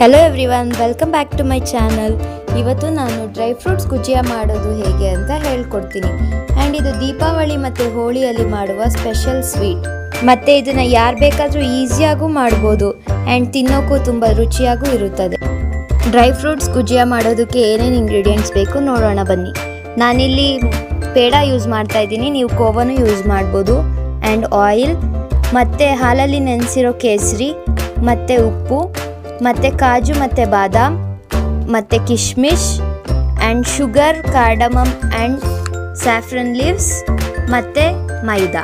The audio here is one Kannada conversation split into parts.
Hello everyone welcome back to my channel ಇವತ್ತು ನಾನು ಡ್ರೈ ಫ್ರೂಟ್ಸ್ ಗುಜಿಯಾ ಮಾಡೋದು ಹೇಗೆ ಅಂತ ಹೇಳ್ಕೊಡ್ತೀನಿ. ಆ್ಯಂಡ್ ಇದು ದೀಪಾವಳಿ ಮತ್ತು ಹೋಳಿಯಲ್ಲಿ ಮಾಡುವ ಸ್ಪೆಷಲ್ ಸ್ವೀಟ್ ಮತ್ತು ಇದನ್ನು ಯಾರು ಬೇಕಾದರೂ ಈಸಿಯಾಗೂ ಮಾಡ್ಬೋದು. ಆ್ಯಂಡ್ ತಿನ್ನೋಕ್ಕೂ ತುಂಬ ರುಚಿಯಾಗೂ ಇರುತ್ತದೆ. ಡ್ರೈ ಫ್ರೂಟ್ಸ್ ಗುಜಿಯಾ ಮಾಡೋದಕ್ಕೆ ಏನೇನು ಇಂಗ್ರೀಡಿಯೆಂಟ್ಸ್ ಬೇಕು ನೋಡೋಣ ಬನ್ನಿ. ನಾನಿಲ್ಲಿ ಪೇಡ ಯೂಸ್ ಮಾಡ್ತಾ ಇದ್ದೀನಿ. ನೀವು ಕೋವನು ಯೂಸ್ ಮಾಡ್ಬೋದು. ಆ್ಯಂಡ್ ಆಯಿಲ್ ಮತ್ತು ಹಾಲಲ್ಲಿ ನೆನೆಸಿರೋ ಕೇಸರಿ, ಮತ್ತು ಉಪ್ಪು ಮತ್ತು ಕಾಜು, ಮತ್ತು ಬಾದಾಮ್, ಮತ್ತು ಕಿಶ್ಮಿಶ್ and sugar cardamom and saffron leaves ಮತ್ತು ಮೈದಾ.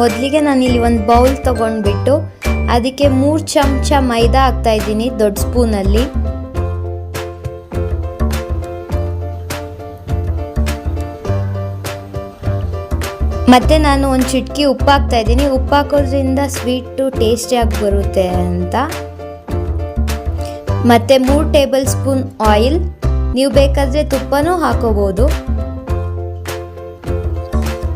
ಮೊದಲಿಗೆ ನಾನಿಲ್ಲಿ ಒಂದು ಬೌಲ್ ತೊಗೊಂಡ್ಬಿಟ್ಟು, ಅದಕ್ಕೆ ಮೂರು ಚಮಚ ಮೈದಾ ಹಾಕ್ತಾ ಇದ್ದೀನಿ ದೊಡ್ಡ ಸ್ಪೂನಲ್ಲಿ ಮತ್ತೆ ನಾನು ಒಂದು ಚಿಟಕಿ ಉಪ್ಪು ಹಾಕ್ತಾ ಇದ್ದೀನಿ. ಉಪ್ಪು ಹಾಕೋದ್ರಿಂದ ಸ್ವೀಟು ಟೇಸ್ಟಿಯಾಗಿ ಬರುತ್ತೆ ಅಂತ. ಮತ್ತೆ ಮೂರು ಟೇಬಲ್ ಸ್ಪೂನ್ ಆಯಿಲ್. ನೀವು ಬೇಕಾದರೆ ತುಪ್ಪನೂ ಹಾಕೋಬೋದು.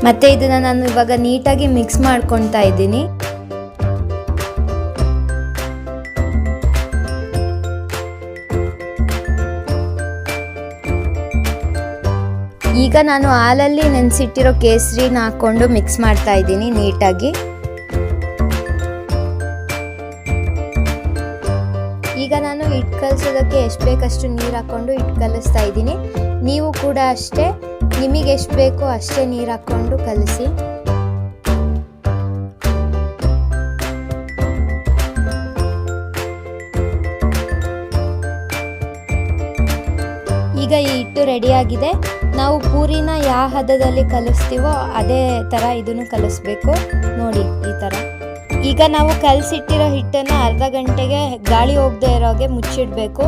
ಮತ್ತೆ ಇದನ್ನು ನಾನು ಇವಾಗ ನೀಟಾಗಿ ಮಿಕ್ಸ್ ಮಾಡ್ಕೊತಾ ಇದ್ದೀನಿ. ಈಗ ನಾನು ಹಾಲಲ್ಲಿ ನೆನೆಸಿಟ್ಟಿರೋ ಕೇಸರಿನ ಹಾಕ್ಕೊಂಡು ಮಿಕ್ಸ್ ಮಾಡ್ತಾ ಇದ್ದೀನಿ ನೀಟಾಗಿ. ಈಗ ನಾನು ಹಿಟ್ಟು ಕಲಿಸೋದಕ್ಕೆ ಎಷ್ಟು ಬೇಕಷ್ಟು ನೀರು ಹಾಕ್ಕೊಂಡು ಹಿಟ್ಟು ಕಲಿಸ್ತಾ ಇದ್ದೀನಿ. ನೀವು ಕೂಡ ಅಷ್ಟೇ, ನಿಮಗೆ ಎಷ್ಟು ಬೇಕೋ ಅಷ್ಟೇ ನೀರು ಹಾಕ್ಕೊಂಡು ಕಲಿಸಿ. ರೆಡಿಯಾಗಿದೆ. ನಾವು ಪೂರಿನ ಯಾವ ಹದದಲ್ಲಿ ಕಲಿಸ್ತೀವೋ ಅದೇ ಥರ ಇದನ್ನು ಕಲಿಸ್ಬೇಕು. ನೋಡಿ ಈ ಥರ. ಈಗ ನಾವು ಕಲಸಿಟ್ಟಿರೋ ಹಿಟ್ಟನ್ನು ಅರ್ಧ ಗಂಟೆಗೆ ಗಾಳಿ ಹೋಗದೆ ಇರೋಗೆ ಮುಚ್ಚಿಡಬೇಕು.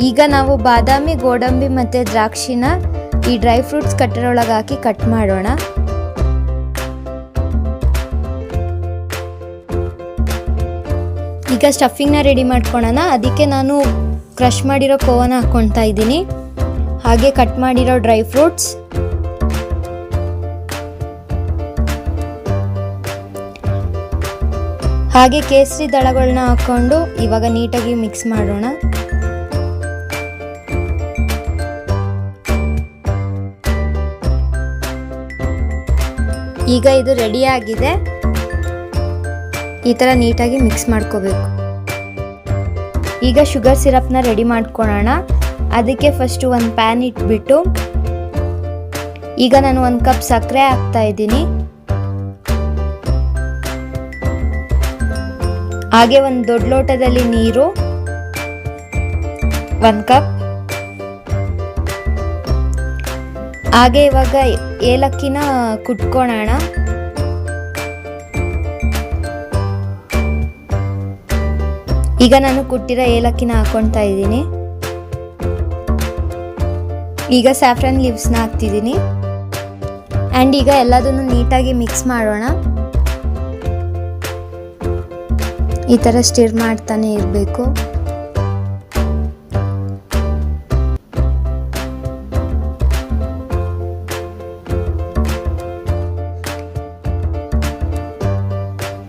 ಈಗ ನಾವು ಬಾದಾಮಿ, ಗೋಡಂಬಿ ಮತ್ತು ದ್ರಾಕ್ಷಿನ ಈ ಡ್ರೈ ಫ್ರೂಟ್ಸ್ ಕಟ್ಟರೊಳಗೆ ಹಾಕಿ ಕಟ್ ಮಾಡೋಣ. ಈಗ ಸ್ಟಫಿಂಗ್ನ ರೆಡಿ ಮಾಡ್ಕೊಳ್ಳೋಣ ಅದಕ್ಕೆ ನಾನು ಕ್ರಷ್ ಮಾಡಿರೋ ಕೋವನ ಹಾಕ್ಕೊಳ್ತಾ ಇದ್ದೀನಿ. ಹಾಗೆ ಕಟ್ ಮಾಡಿರೋ ಡ್ರೈ ಫ್ರೂಟ್ಸ್ ಹಾಗೆ ಕೇಸರಿ ದಳಗಳನ್ನ ಹಾಕ್ಕೊಂಡು ಇವಾಗ ನೀಟಾಗಿ ಮಿಕ್ಸ್ ಮಾಡೋಣ. ಈಗ ಇದು ರೆಡಿ ಆಗಿದೆ. ಈ ಥರ ನೀಟಾಗಿ ಮಿಕ್ಸ್ ಮಾಡ್ಕೋಬೇಕು. ಈಗ ಶುಗರ್ ಸಿರಪ್ನ ರೆಡಿ ಮಾಡ್ಕೊಳ್ಳೋಣ ಅದಕ್ಕೆ ಫಸ್ಟು ಒಂದು ಪ್ಯಾನ್ ಇಟ್ಬಿಟ್ಟು, ಈಗ ನಾನು ಒಂದು ಕಪ್ ಸಕ್ಕರೆ ಹಾಕ್ತಾ ಇದ್ದೀನಿ. ಹಾಗೆ ಒಂದು ದೊಡ್ಡ ಲೋಟದಲ್ಲಿ ನೀರು, ಒಂದು ಕಪ್. ಹಾಗೆ ಇವಾಗ ಏಲಕ್ಕಿನ ಕುಟ್ಕೊಳ್ಳೋಣ ಈಗ ನಾನು ಕುಟ್ಟಿರೋ ಏಲಕ್ಕಿನ ಹಾಕೊಳ್ತಾ ಇದ್ದೀನಿ. ಈಗ ಸ್ಯಾಫ್ರನ್ ಲೀವ್ಸ್ನ ಹಾಕ್ತಿದ್ದೀನಿ. ಆ್ಯಂಡ್ ಈಗ ಎಲ್ಲದನ್ನು ನೀಟಾಗಿ ಮಿಕ್ಸ್ ಮಾಡೋಣ. ಈ ಥರ ಸ್ಟಿರ್ ಮಾಡ್ತಾನೆ ಇರಬೇಕು.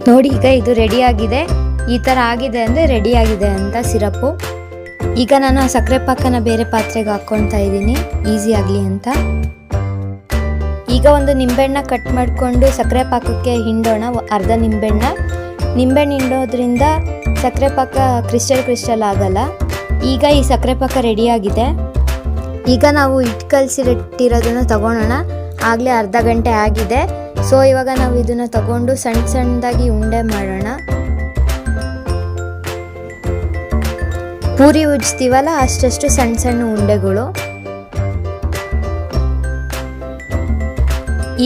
ನೋಡಿ, ಈಗ ಇದು ರೆಡಿ ಆಗಿದೆ. ಈ ಥರ ಆಗಿದೆ ಅಂದರೆ ರೆಡಿ ಆಗಿದೆ ಅಂತ ಸಿರಪ್ಪು ಈಗ ನಾನು ಆ ಸಕ್ಕರೆ ಪಾಕನ ಬೇರೆ ಪಾತ್ರೆಗೆ ಹಾಕ್ಕೊಳ್ತಾ ಇದ್ದೀನಿ. ಈಸಿ ಆಗಲಿ ಅಂತ. ಈಗ ಒಂದು ನಿಂಬೆಹಣ್ಣ ಕಟ್ ಮಾಡಿಕೊಂಡು ಸಕ್ಕರೆ ಪಾಕಕ್ಕೆ ಹಿಂಡೋಣ. ಅರ್ಧ ನಿಂಬೆಹಣ್ಣ. ನಿಂಬೆಹಣ್ಣು ಹಿಂಡೋದ್ರಿಂದ ಸಕ್ಕರೆ ಪಾಕ ಕ್ರಿಸ್ಟಲ್ ಕ್ರಿಸ್ಟಲ್ ಆಗಲ್ಲ. ಈಗ ಈ ಸಕ್ಕರೆ ಪಾಕ ರೆಡಿಯಾಗಿದೆ ಈಗ ನಾವು ಹಿಟ್ಟು ಕಲಸಿರಿಟ್ಟಿರೋದನ್ನು ತಗೊಳೋಣ. ಆಗಲೇ ಅರ್ಧ ಗಂಟೆ ಆಗಿದೆ. ಸೊ ಇವಾಗ ನಾವು ಇದನ್ನು ತಗೊಂಡು ಸಣ್ಣ ಸಣ್ಣದಾಗಿ ಉಂಡೆ ಮಾಡೋಣ. ಪೂರಿ ಉಜ್ತೀವಲ್ಲ, ಅಷ್ಟಷ್ಟು ಸಣ್ಣ ಸಣ್ಣ ಉಂಡೆಗಳು.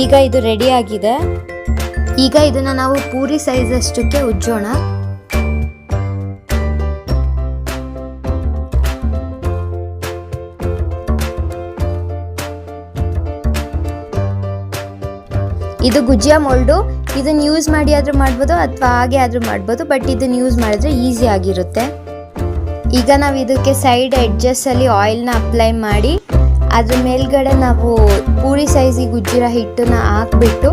ಈಗ ಇದು ರೆಡಿ ಆಗಿದೆ. ಈಗ ಇದನ್ನ ನಾವು ಪೂರಿ ಸೈಜ್ ಅಷ್ಟಕ್ಕೆ ಉಜ್ಜೋಣ. ಇದು ಗುಜಿಯಾ ಮೊಲ್ಡು. ಇದನ್ನ ಯೂಸ್ ಮಾಡಿ ಆದ್ರೂ ಮಾಡ್ಬೋದು ಅಥವಾ ಹಾಗೆ ಆದ್ರೂ ಮಾಡ್ಬೋದು ಬಟ್ ಇದನ್ನ ಯೂಸ್ ಮಾಡಿದ್ರೆ ಈಸಿ ಆಗಿರುತ್ತೆ. ಈಗ ನಾವು ಇದಕ್ಕೆ ಸೈಡ್ ಎಡ್ಜಸ್ಸಲ್ಲಿ ಆಯಿಲ್ನ ಅಪ್ಲೈ ಮಾಡಿ, ಅದ್ರ ಮೇಲ್ಗಡೆ ನಾವು ಪೂರಿ ಸೈಜಿಗೆ ಉಜ್ಜಿರೋ ಹಿಟ್ಟನ್ನ ಹಾಕ್ಬಿಟ್ಟು,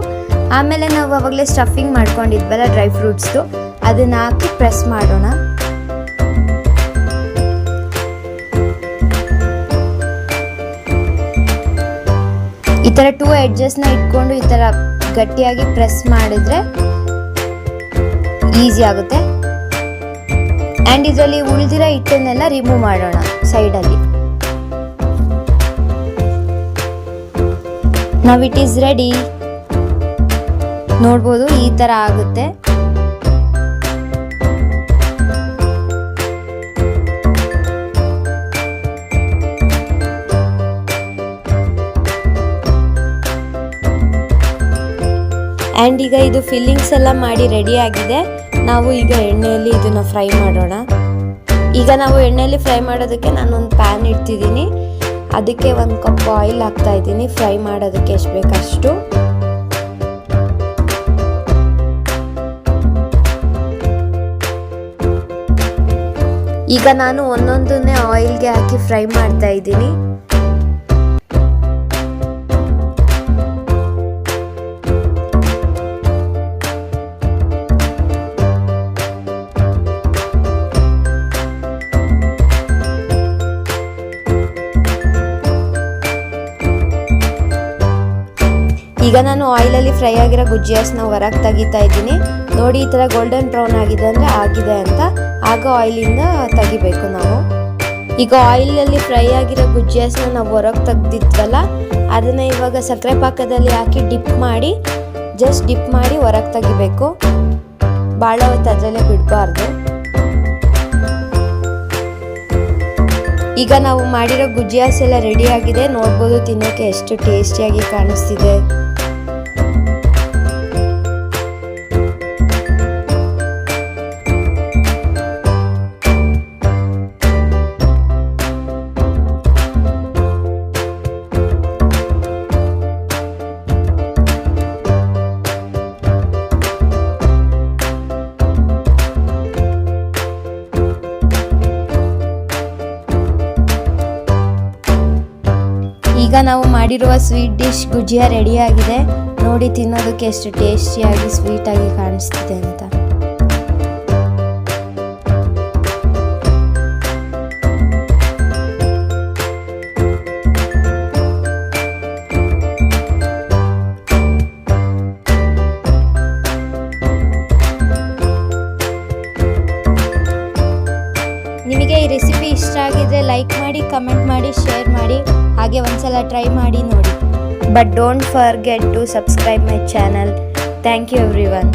ಆಮೇಲೆ ನಾವು ಅವಾಗಲೇ ಸ್ಟಫಿಂಗ್ ಮಾಡ್ಕೊಂಡಿದ್ವಲ್ಲ ಡ್ರೈ ಫ್ರೂಟ್ಸ್ದು ಅದನ್ನು ಹಾಕಿ ಪ್ರೆಸ್ ಮಾಡೋಣ. ಈ ಥರ ಟೂ ಎಡ್ಜಸ್ನ ಇಟ್ಕೊಂಡು ಈ ಥರ ಗಟ್ಟಿಯಾಗಿ ಪ್ರೆಸ್ ಮಾಡಿದ್ರೆ ಈಸಿ ಆಗುತ್ತೆ. ಆ್ಯಂಡ್ ಇದರಲ್ಲಿ ಉಳಿದಿರೋ ಹಿಟ್ಟನ್ನೆಲ್ಲ ರಿಮೂವ್ ಮಾಡೋಣ ಸೈಡಲ್ಲಿ ನಾವು ಇಟ್ ಈಸ್ ರೆಡಿ ನೋಡ್ಬೋದು ಈ ಥರ ಆಗುತ್ತೆ. ಆ್ಯಂಡ್ ಈಗ ಇದು ಫಿಲ್ಲಿಂಗ್ಸ್ ಎಲ್ಲ ಮಾಡಿ ರೆಡಿ ಆಗಿದೆ. ನಾವು ಈಗ ಎಣ್ಣೆಯಲ್ಲಿ ಇದನ್ನು ಫ್ರೈ ಮಾಡೋಣ. ಈಗ ನಾವು ಎಣ್ಣೆಯಲ್ಲಿ ಫ್ರೈ ಮಾಡೋದಕ್ಕೆ ನಾನೊಂದು ಪ್ಯಾನ್ ಇಡ್ತಿದ್ದೀನಿ. ಅದಕ್ಕೆ ಒಂದು ಕಪ್ ಆಯಿಲ್ ಹಾಕ್ತಾ ಇದ್ದೀನಿ. ಫ್ರೈ ಮಾಡೋದಕ್ಕೆ ಎಷ್ಟು ಬೇಕಷ್ಟು. ಈಗ ನಾನು ಒಂದೊಂದನ್ನೇ ಆಯಿಲ್ಗೆ ಹಾಕಿ ಫ್ರೈ ಮಾಡ್ತಾ ಇದ್ದೀನಿ. ಈಗ ನಾನು ಆಯಿಲಲ್ಲಿ ಫ್ರೈ ಆಗಿರೋ ಗುಜ್ಜಿಯಾಸ್ನ ಹೊರಗೆ ತೆಗಿತಾ ಇದ್ದೀನಿ. ನೋಡಿ, ಈ ಥರ ಗೋಲ್ಡನ್ ಬ್ರೌನ್ ಆಗಿದೆ ಅಂದರೆ ಆಗಿದೆ ಅಂತ. ಆಗ ಆಯಿಲಿಂದ ತೆಗಿಬೇಕು ನಾವು. ಈಗ ಆಯಿಲಲ್ಲಿ ಫ್ರೈ ಆಗಿರೋ ಗುಜ್ಜಿಯಾಸ್ನ ನಾವು ಹೊರಗೆ ತೆಗ್ದಿದ್ವಲ್ಲ, ಅದನ್ನು ಇವಾಗ ಸಕ್ಕರೆ ಪಾಕದಲ್ಲಿ ಹಾಕಿ ಡಿಪ್ ಮಾಡಿ ಜಸ್ಟ್ ಡಿಪ್ ಮಾಡಿ ಹೊರಗೆ ತೆಗಿಬೇಕು. ಭಾಳ ಹೊತ್ತು ಅದರಲ್ಲೇ ಬಿಡಬಾರ್ದು. ಈಗ ನಾವು ಮಾಡಿರೋ ಗುಜ್ಜಿಯಾಸ್ ಎಲ್ಲ ರೆಡಿ ಆಗಿದೆ. ನೋಡ್ಬೋದು ತಿನ್ನೋಕ್ಕೆ ಎಷ್ಟು ಟೇಸ್ಟಿಯಾಗಿ ಕಾಣಿಸ್ತಿದೆ. ಈಗ ನಾವು ಮಾಡಿರುವ ಸ್ವೀಟ್ ಡಿಶ್ ಗುಜಿಯಾ ರೆಡಿಯಾಗಿದೆ ನೋಡಿ ತಿನ್ನೋದಕ್ಕೆ ಎಷ್ಟು ಟೇಸ್ಟಿಯಾಗಿ ಸ್ವೀಟಾಗಿ ಕಾಣಿಸ್ತಿದೆ ಅಂತ. ನಿಮಗೆ ಈ ರೆಸಿಪಿ ಇಷ್ಟ ಆಗಿದ್ರೆ ಲೈಕ್ ಮಾಡಿ ಕಮೆಂಟ್ ಮಾಡಿ ಶೇರ್ ಮಾಡಿ. ಹಾಗೆ ಒಂದ್ಸಲ ಟ್ರೈ ಮಾಡಿ ನೋಡಿ. But don't forget to subscribe my channel thank you everyone